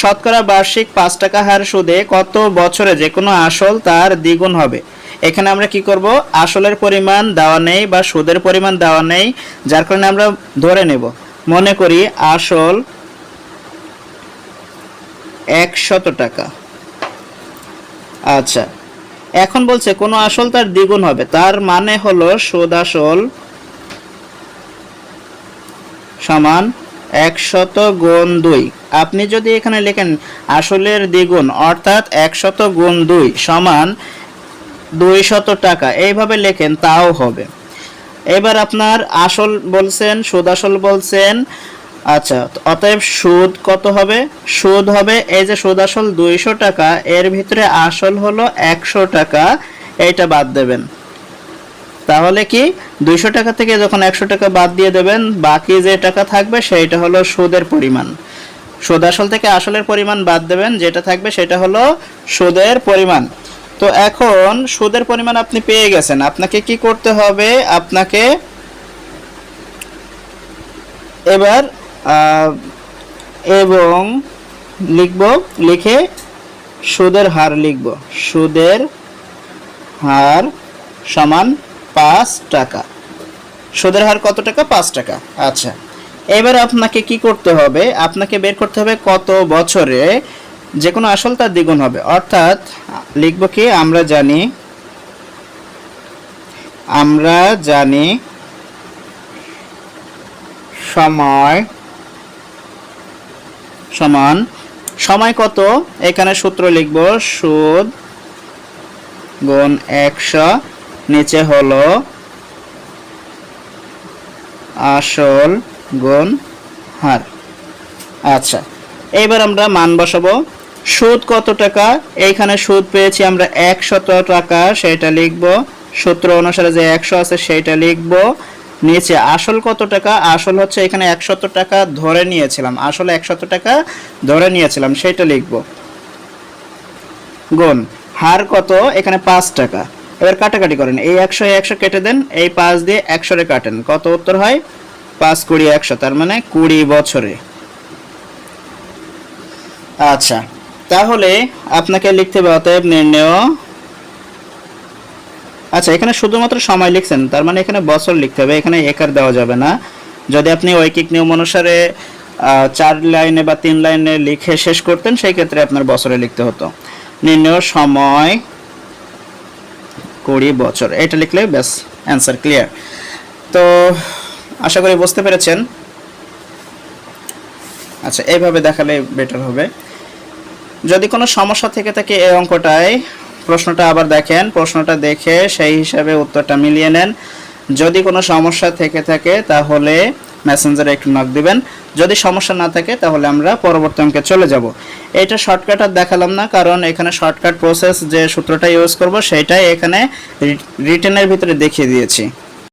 শতকরা বার্ষিক পাঁচ টাকা হার সুদে কত বছরে যে কোনো আসল তার দ্বিগুণ হবে? এখানে আমরা কি করব? আসলের পরিমাণ দেওয়া নেই বা সুদের পরিমাণ দেওয়া নেই, যার কারণে আমরা ধরে নেব। মনে করি আসল একশত টাকা। আচ্ছা এখন বলছে কোনো আসল তার দ্বিগুণ হবে। তার মানে হলো সুদ আসল সমান একশত গুণ দুই। আপনি যদি এখানে লেখেন আসলের দ্বিগুণ, অর্থাৎ একশত গুণ দুই সমান দুই শত টাকা, এইভাবে লেখেন তাও হবে। এবার আপনার আসল বলছেন, সুদ আসল বলছেন আচ্ছা অতএব সুদ কত হবে? সুদ হবে, এই যে সুদ আসল দুইশো টাকা, এর ভিতরে আসল হলো একশো টাকা, এইটা বাদ দেবেন। তাহলে কি দুইশো টাকা থেকে যখন একশো টাকা বাদ দিয়ে দেবেন, বাকি যে টাকা থাকবে সেইটা হলো সুদের পরিমাণ। সুদ আসল থেকে আসলের পরিমাণ বাদ দেবেন, যেটা থাকবে সেটা হলো সুদের পরিমাণ। তো এখন সুদের পরিমাণ আপনি পেয়ে গেছেন। আপনাকে কি করতে হবে? আপনাকে এবার এবং লিখব, লিখে সুদের হার লিখব। সুদের হার সমান পাঁচ টাকা। সুদের হার কত টাকা? পাঁচ টাকা। আচ্ছা। এবার আপনাকে কি করতে হবে? আপনাকে বের করতে হবে কত বছরে যে কোনো আসল তার দ্বিগুণ হবে। অর্থাৎ, লিখব কি? আমরা জানি আমরা জানি সময় সমান, সময় কত? এখানে সূত্র লিখব, সুদ গুণ একশো। নিচে হলো আসল গুণ হার। আচ্ছা এইবার আমরা মান বসাবো। সুদ কত টাকা? এইখানে সুদ পেয়েছি আমরা একশত টাকা, সেটা লিখব। সূত্র অনুসারে যে একশো আছে সেটা লিখব। নিচে আসল কত টাকা? আসল হচ্ছে এখানে একশত টাকা ধরে নিয়েছিলাম। আসলে একশত টাকা ধরে নিয়েছিলাম, সেটা লিখব। গুণ, হার কত? এখানে পাঁচ টাকা। এবার কাটাকাটি করেন। এই একশো একশো কেটে দেন, এই পাঁচ দিয়ে একশোরে কাটেন। কত উত্তর হয়? পাঁচ কুড়ি, একশো, তার মানে কুড়ি বছরে। আচ্ছা তাহলে আপনাকে লিখতে হবে, অতএব নির্ণয়। আচ্ছা এখানে শুধুমাত্র সময় লিখছেন, তার মানে এখানে বছর লিখতে হবে, এখানে একার দেওয়া যাবে না। যদি আপনি ঐকিক নিয়ম অনুসারে চার লাইনে বা তিন লাইনে লিখে শেষ করতেন, সেই ক্ষেত্রে আপনার বছরে লিখতে হতো। নির্ণয় সময় কুড়ি বছর। এটা লিখলে ব্যাস অ্যান্সার ক্লিয়ার তো আশা করি বুঝতে পেরেছেন। আচ্ছা এইভাবে দেখালে বেটার হবে। যদি কোনো সমস্যা থেকে থাকে এই অঙ্কটায়, প্রশ্নটা আবার দেখেন, প্রশ্নটা দেখে সেই হিসাবে উত্তরটা মিলিয়ে নেন। যদি কোনো সমস্যা থেকে থাকে, তাহলে মেসেঞ্জারে একটু নক দিবেন। যদি সমস্যা না থাকে, তাহলে আমরা পরবর্তী অঙ্কে চলে যাব। এটা শর্টকাট আর দেখালাম না, কারণ এখানে শর্টকাট প্রসেস যে সূত্রটা ইউজ করব, সেটাই এখানে রিটেনের ভিতরে দেখিয়ে দিয়েছি।